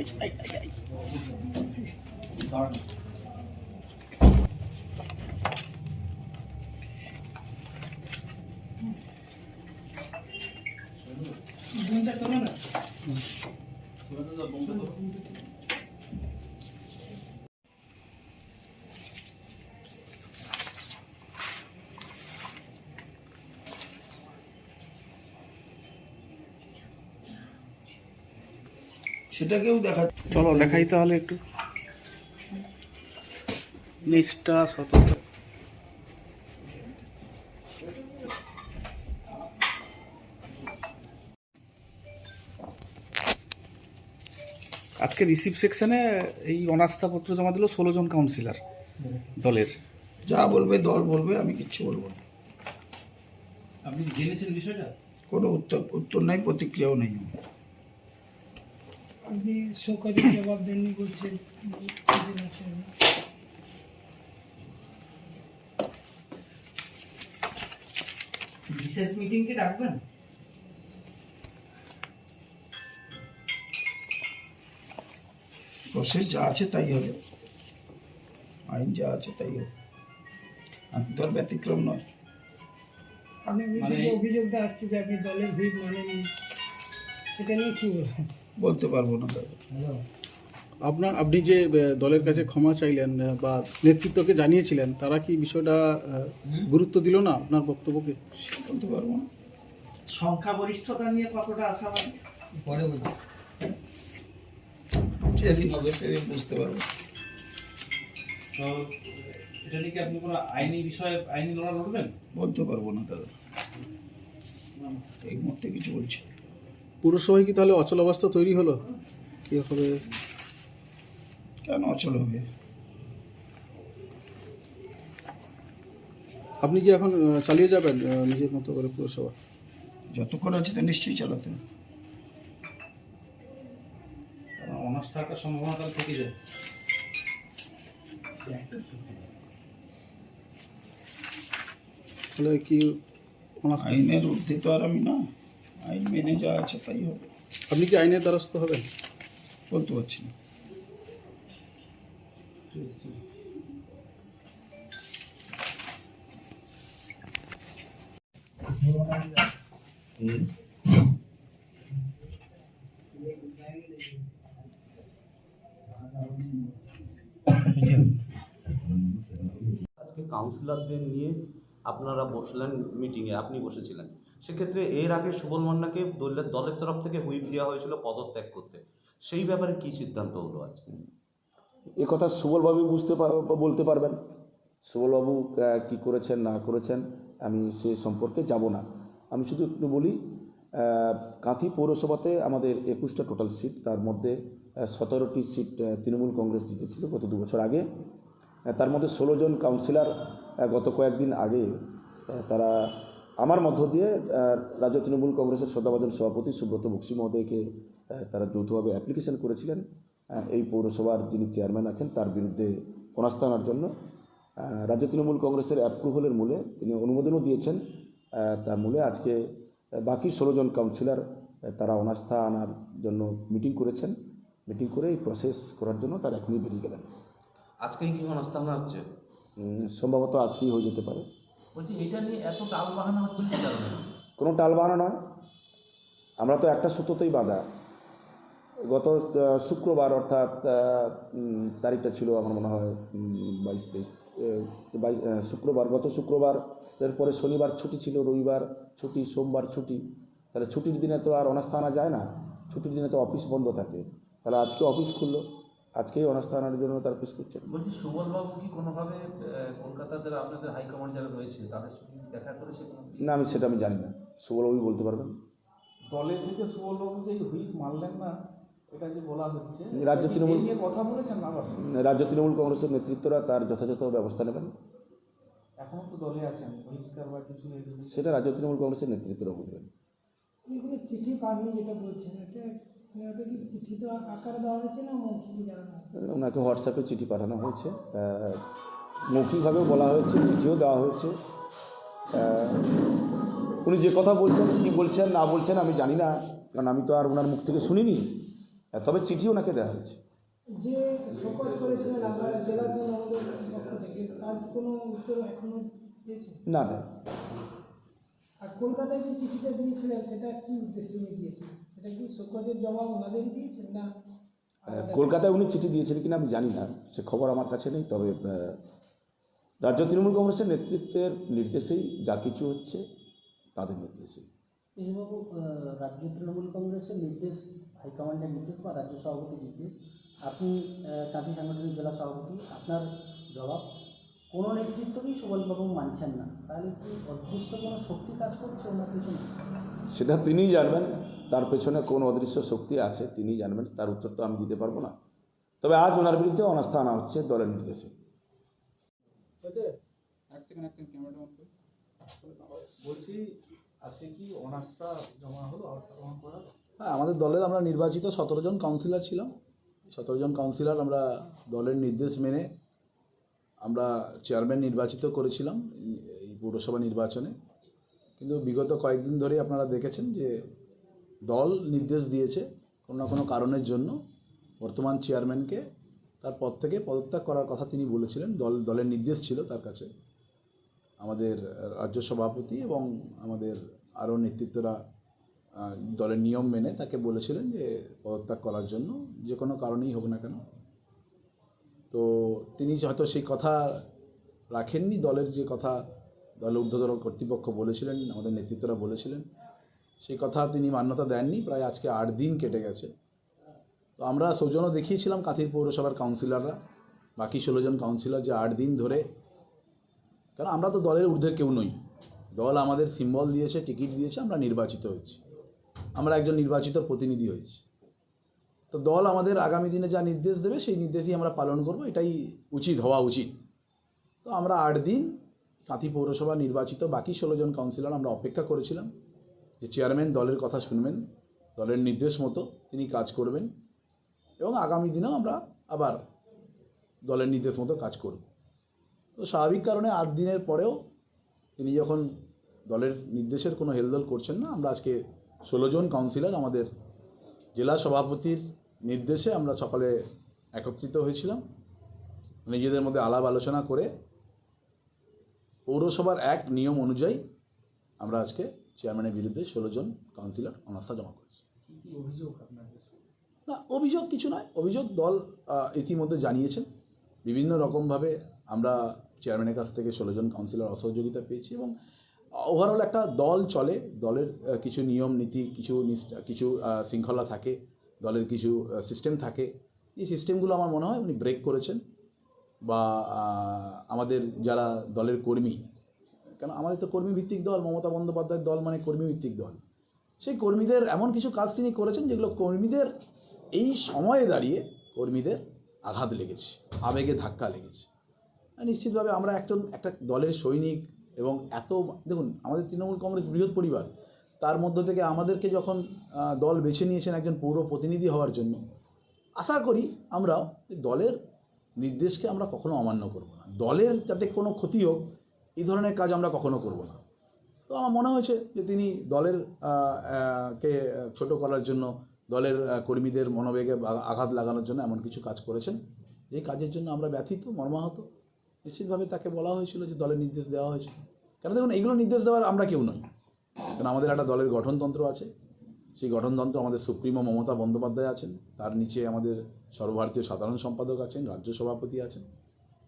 哎哎哎哎！哎 সেটাকেও দেখা চলো দেখাই তাহলে একটু। নিষ্ঠা সততা আজকে রিসিভ সেকশনে এই অনাস্থাপত্র জমা দিল ষোলো জন কাউন্সিলর দলের। যা বলবে দল বলবে আমি কিচ্ছু বলব না। আপনি জেনেছেন বিষয়টা? কোনো উত্তর উত্তর নাই প্রতিক্রিয়াও নেই। আপনি শোকাজের জবাব দেননি বলছেন। বিশেষ মিটিং কি ডাকবেন? প্রসেস যা আছে তাই হবে। আইন যা আছে তাই হবে। আমি তো আর ব্যতিক্রম নয়। মানে- অভিযোগটা আসছে যে আপনি দলের ভিড় মানেনি সেটা নিয়ে কি বলবেন? বলতে পারব না। দাদা আপনার আপনি যে দলের কাছে ক্ষমা চাইলেন বা নেতৃত্বকে জানিয়েছিলেন তারা কি বিষয়টা গুরুত্ব দিল না আপনার বক্তব্যকে? সে বলতে পারব না। সংখ্যাগরিষ্ঠতা নিয়ে কতটা আশাবাদী? পরে বলব। যেদিন হবে সেদিন বুঝতে পারব। তো এটা নিয়ে কি আপনি কোনো আইনি বিষয়ে আইনি লড়া লড়বেন? বলতে পারব না দাদা। এই মুহূর্তে কিছু বলছি। পুরসভায় কি তাহলে অচল অবস্থা তৈরি হলো? কি হবে? কেন অচল হবে? আপনি কি এখন চালিয়ে যাবেন নিজের মতো করে পুরসভা? যতক্ষণ আছে তো নিশ্চয়ই চালাতে। হবে। কারণ সম্ভাবনা তাহলে থেকে যায়। তাহলে কি অনাস্থা আইনের ঊর্ধ্বে তো আর আমি না। আইন মেনে যা আছে তাই হবে। আপনি কি আইনের দ্বারস্থ হবেন? বলতে পারছি না। আজকে কাউন্সিলরদের নিয়ে আপনারা বসলেন মিটিংয়ে আপনি বসেছিলেন। সেক্ষেত্রে এর আগে সুবল মান্নাকে দলের দলের তরফ থেকে হুইপ দেওয়া হয়েছিল পদত্যাগ করতে। সেই ব্যাপারে কি সিদ্ধান্ত হলো আজকে? এ কথা সুবলবাবু বুঝতে বলতে পারবেন। সুবলবাবু কি করেছেন, না করেছেন, আমি সে সম্পর্কে যাব না। আমি শুধু একটু বলি কাঁথি পৌরসভাতে আমাদের একুশটা টোটাল সিট, তার মধ্যে সতেরোটি সিট তৃণমূল কংগ্রেস জিতেছিল গত দু বছর আগে। তার মধ্যে ষোলো জন কাউন্সিলর গত কয়েকদিন আগে তারা আমার মধ্য দিয়ে রাজ্য তৃণমূল কংগ্রেসের শ্রদ্ধাভাজন সভাপতি সুব্রত বক্সি মহোদয়কে তারা যৌথভাবে অ্যাপ্লিকেশন করেছিলেন এই পৌরসভার যিনি চেয়ারম্যান আছেন তার বিরুদ্ধে অনাস্থা আনার জন্য। রাজ্য তৃণমূল কংগ্রেসের অ্যাপ্রুভালের মূলে তিনি অনুমোদনও দিয়েছেন তার মূলে আজকে বাকি ষোলো জন কাউন্সিলর তারা অনাস্থা আনার জন্য মিটিং করেছেন। মিটিং করে এই প্রসেস করার জন্য তারা এখনই বেরিয়ে গেলেন। আজকেই কি অনাস্থা আনা হচ্ছে? সম্ভবত আজকেই হয়ে যেতে পারে। নিয়ে এত টাল কোনো টালবাহানা নয়। আমরা তো একটা সূত্রতেই বাঁধা। গত শুক্রবার অর্থাৎ তারিখটা ছিল আমার মনে হয় বাইশ তেইশ বাইশ শুক্রবার। গত শুক্রবার এরপরে শনিবার ছুটি ছিল, রবিবার ছুটি, সোমবার ছুটি। তাহলে ছুটির দিনে তো আর অনাস্থা আনা যায় না। ছুটির দিনে তো অফিস বন্ধ থাকে। তাহলে আজকে অফিস খুললো। আজকেই অনাস্থা আনার জন্য তার অফিস করছেন। বলছি সুবলবাবু কি কোনোভাবে কলকাতাতে আপনাদের হাইকমান্ড যারা রয়েছে তাদের সঙ্গে দেখা করেছে কোনো না আমি সেটা আমি জানি না। সুবলবাবু বলতে পারবেন? দলে থেকে সুবলবাবু যে হুইপ মারলেন না এটা যে বলা হচ্ছে রাজ্য তৃণমূল- কথা বলেছেন না আবার? রাজ্য তৃণমূল কংগ্রেসের নেতৃত্বরা তার যথাযথ ব্যবস্থা নেবেন। এখনও তো দলে আছেন বহিষ্কার বা কিছু সেটা রাজ্য তৃণমূল কংগ্রেসের নেতৃত্বরা বুঝবেন। চিঠি পাননি যেটা বলছেন? এটা ওনাকে না হোয়াটসঅ্যাপে চিঠি পাঠানো হয়েছে। মৌখিকভাবেও বলা হয়েছে চিঠিও দেওয়া হয়েছে। উনি যে কথা বলছেন কি বলছেন না বলছেন আমি জানি না কারণ আমি তো আর ওনার মুখ থেকে শুনিনি। তবে চিঠি ওনাকে দেওয়া হয়েছে। যে শোকজ করেছিলেন আপনারা জেলা তৃণমূলের থেকে তার কোনো উত্তর এখনও না দেয়। আর কলকাতায় যে চিঠিটা দিয়েছিলেন সেটা কি উদ্দেশ্যে উনি দিয়েছিলেন? সেটা কি শোকজের জমা ওনাদেরই দিয়েছেন না? কলকাতায় উনি চিঠি দিয়েছেন কিনা আমি জানি না। সে খবর আমার কাছে নেই তবে রাজ্য তৃণমূল কংগ্রেসের নেতৃত্বের নির্দেশেই যা কিছু হচ্ছে তাদের নির্দেশেই। কৃষ্ণবাবু রাজ্য তৃণমূল কংগ্রেসের নির্দেশ হাইকমান্ডের নির্দেশ বা রাজ্য সভাপতির নির্দেশ আপনি কাঁথি সাংগঠনিক জেলা সভাপতি আপনার জবাব? কোনো নেতৃত্বকেই সুবলবাবু মানছেন না। তাহলে কি অদৃশ্য কোনো শক্তি কাজ করছে ওনার পিছনে? সেটা তিনিই জানবেন। তার পেছনে কোন অদৃশ্য শক্তি আছে তিনিই জানবেন। তার উত্তর তো আমি দিতে পারব না। তবে আজ ওনার বিরুদ্ধে অনাস্থা আনা হচ্ছে দলের নির্দেশে। বলছি আজকে কি অনাস্থা জমা হলো অনাস্থা গ্রহণ করা হলো? হ্যাঁ আমাদের দলের আমরা নির্বাচিত সতেরো জন কাউন্সিলর ছিলাম। সতেরো জন কাউন্সিলর আমরা দলের নির্দেশ মেনে আমরা চেয়ারম্যান নির্বাচিত করেছিলাম এই পৌরসভা নির্বাচনে। কিন্তু বিগত কয়েকদিন ধরে আপনারা দেখেছেন যে দল নির্দেশ দিয়েছে কোনো না কোনো কারণের জন্য বর্তমান চেয়ারম্যানকে তার পদ থেকে পদত্যাগ করার কথা তিনি বলেছিলেন। দল, দলের নির্দেশ ছিল তার কাছে। আমাদের রাজ্য সভাপতি এবং আমাদের আরও নেতৃত্বরা দলের নিয়ম মেনে তাকে বলেছিলেন যে পদত্যাগ করার জন্য যে কোনো কারণেই হোক না কেন তো তিনি হয়তো সেই কথা রাখেননি, দলের যে কথা দলের ঊর্ধ্বতন কর্তৃপক্ষ বলেছিলেন, আমাদের নেতৃত্বরা বলেছিলেন, সেই কথা তিনি মান্যতা দেননি, প্রায় আজকে আট দিন কেটে গেছে। তো আমরা সৌজন্য দেখিয়েছিলাম কাথির পৌরসভার কাউন্সিলররা, বাকি ষোলো জন কাউন্সিলর যে আট দিন ধরে। কারণ আমরা তো দলের ঊর্ধ্বে কেউ নই। দল আমাদের সিম্বল দিয়েছে, টিকিট দিয়েছে, আমরা নির্বাচিত হয়েছি। আমরা একজন নির্বাচিত প্রতিনিধি হয়েছি। তো দল আমাদের আগামী দিনে যা নির্দেশ দেবে, সেই নির্দেশই আমরা পালন করব। এটাই উচিত, হওয়া উচিত। তো আমরা আট দিন কাঁথি পৌরসভা নির্বাচিত, বাকি ষোলো জন কাউন্সিলর আমরা অপেক্ষা করেছিলাম যে চেয়ারম্যান দলের কথা শুনবেন, দলের নির্দেশ মতো তিনি কাজ করবেন এবং আগামী দিনেও আমরা আবার দলের নির্দেশ মতো কাজ করব। তো স্বাভাবিক কারণে আট দিনের পরেও তিনি যখন দলের নির্দেশের কোনো হেলদোল করছেন না, আমরা আজকে ষোলো জন কাউন্সিলর আমাদের জেলা সভাপতির নির্দেশে আমরা সকালে একত্রিত হয়েছিলাম। নিজেদের মধ্যে আলাপ আলোচনা করে পৌরসভার এক নিয়ম অনুযায়ী আমরা আজকে চেয়ারম্যানের বিরুদ্ধে ষোলো জন কাউন্সিলর অনাস্থা জমা করেছি। না অভিযোগ কিছু নয়। অভিযোগ দল ইতিমধ্যে জানিয়েছেন। বিভিন্ন রকমভাবে আমরা চেয়ারম্যানের কাছ থেকে ষোলো জন কাউন্সিলর অসহযোগিতা পেয়েছি এবং ওভারঅল একটা দল চলে। দলের কিছু নিয়ম নীতি কিছু কিছু শৃঙ্খলা থাকে। দলের কিছু সিস্টেম থাকে। এই সিস্টেমগুলো আমার মনে হয় উনি ব্রেক করেছেন বা আমাদের যারা দলের কর্মী, কেন আমাদের তো কর্মীভিত্তিক দল, মমতা বন্দ্যোপাধ্যায়ের দল মানে কর্মীভিত্তিক দল। সেই কর্মীদের এমন কিছু কাজ তিনি করেছেন যেগুলো কর্মীদের এই সময়ে দাঁড়িয়ে কর্মীদের আঘাত লেগেছে, আবেগে ধাক্কা লেগেছে। নিশ্চিতভাবে আমরা একটা একটা দলের সৈনিক এবং এত, দেখুন, আমাদের তৃণমূল কংগ্রেস বৃহৎ পরিবার তার মধ্য থেকে আমাদেরকে যখন দল বেছে নিয়েছেন একজন পৌর প্রতিনিধি হওয়ার জন্য, আশা করি আমরা দলের নির্দেশকে আমরা কখনো অমান্য করব না। দলের যাতে কোনো ক্ষতি হোক, এই ধরনের কাজ আমরা কখনো করব না। তো আমার মনে হয়েছে যে তিনি দলের কে ছোট করার জন্য, দলের কর্মীদের মনোবেগে আঘাত লাগানোর জন্য এমন কিছু কাজ করেছেন। এই কাজের জন্য আমরা ব্যথিত, মর্মাহত, নিশ্চিতভাবে তাকে বলা হয়েছিল যে দলের নির্দেশ দেওয়া হয়েছিল কেন দেখুন, এইগুলো নির্দেশ দেওয়ার আমরা কেউ নই। কারণ আমাদের একটা দলের গঠনতন্ত্র আছে। সেই গঠনতন্ত্র আমাদের সুপ্রিমো মমতা বন্দ্যোপাধ্যায় আছেন। তার নিচে আমাদের সর্বভারতীয় সাধারণ সম্পাদক আছেন রাজ্য সভাপতি আছেন।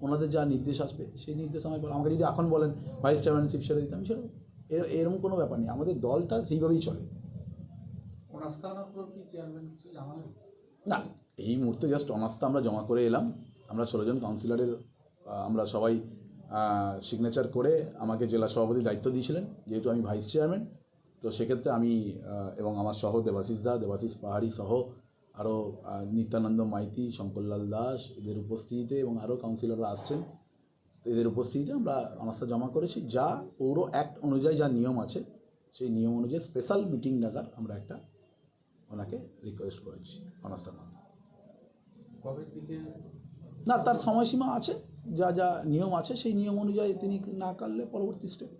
ওনাদের যা নির্দেশ আসবে সেই নির্দেশ আমায় বলা আমাকে যদি এখন বলেন ভাইস চেয়ারম্যানশিপ ছেড়ে দিতাম ছেড়ে দেবো। এর এরকম কোনো ব্যাপার নেই। আমাদের দলটা সেইভাবেই চলে। না এই মুহূর্তে জাস্ট অনাস্থা আমরা জমা করে এলাম। আমরা ষোলোজন কাউন্সিলরের আমরা সবাই সিগনেচার করে আমাকে জেলা সভাপতি দায়িত্ব দিয়েছিলেন যেহেতু আমি ভাইস চেয়ারম্যান তো সেক্ষেত্রে আমি এবং আমার সহ দেবাশিস দা দেবাশিস পাহাড়ি সহ আরও নিত্যানন্দ মাইতি শঙ্করলাল দাস এদের উপস্থিতিতে এবং আরও কাউন্সিলররা আসছেন তো এদের উপস্থিতিতে আমরা অনাস্থা জমা করেছি। যা পৌর অ্যাক্ট অনুযায়ী যা নিয়ম আছে সেই নিয়ম অনুযায়ী স্পেশাল মিটিং ডাকার আমরা একটা ওনাকে রিকোয়েস্ট করেছি অনাস্থার মাধ্যমে না তার সময়সীমা আছে যা যা নিয়ম আছে সেই নিয়ম অনুযায়ী তিনি না কাটলে পরবর্তী স্টেপ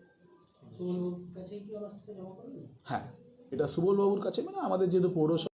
হ্যাঁ এটা সুবলবাবুর কাছে মানে আমাদের যেহেতু পৌরসভা